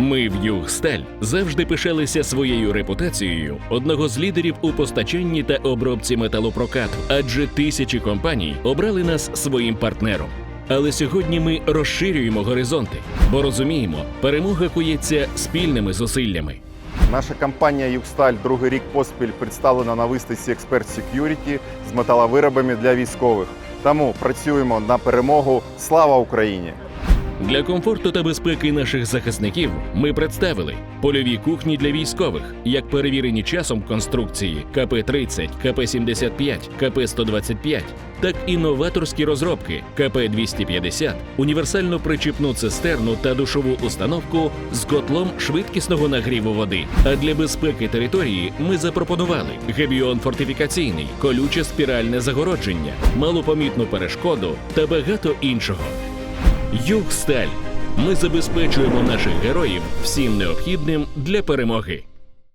Ми в Югсталь завжди пишалися своєю репутацією одного з лідерів у постачанні та обробці металопрокату, адже тисячі компаній обрали нас своїм партнером. Але сьогодні ми розширюємо горизонти, бо розуміємо, перемога кується спільними зусиллями. Наша компанія Югсталь другий рік поспіль представлена на виставці Expert Security з металовиробами для військових. Тому працюємо на перемогу. Слава Україні! Для комфорту та безпеки наших захисників ми представили польові кухні для військових, як перевірені часом конструкції КП-30, КП-75, КП-125, так і новаторські розробки КП-250, універсальну причіпну цистерну та душову установку з котлом швидкісного нагріву води. А для безпеки території ми запропонували гебіон фортифікаційний, колюче спіральне загородження, малопомітну перешкоду та багато іншого. Югсталь. Ми забезпечуємо наших героїв всім необхідним для перемоги.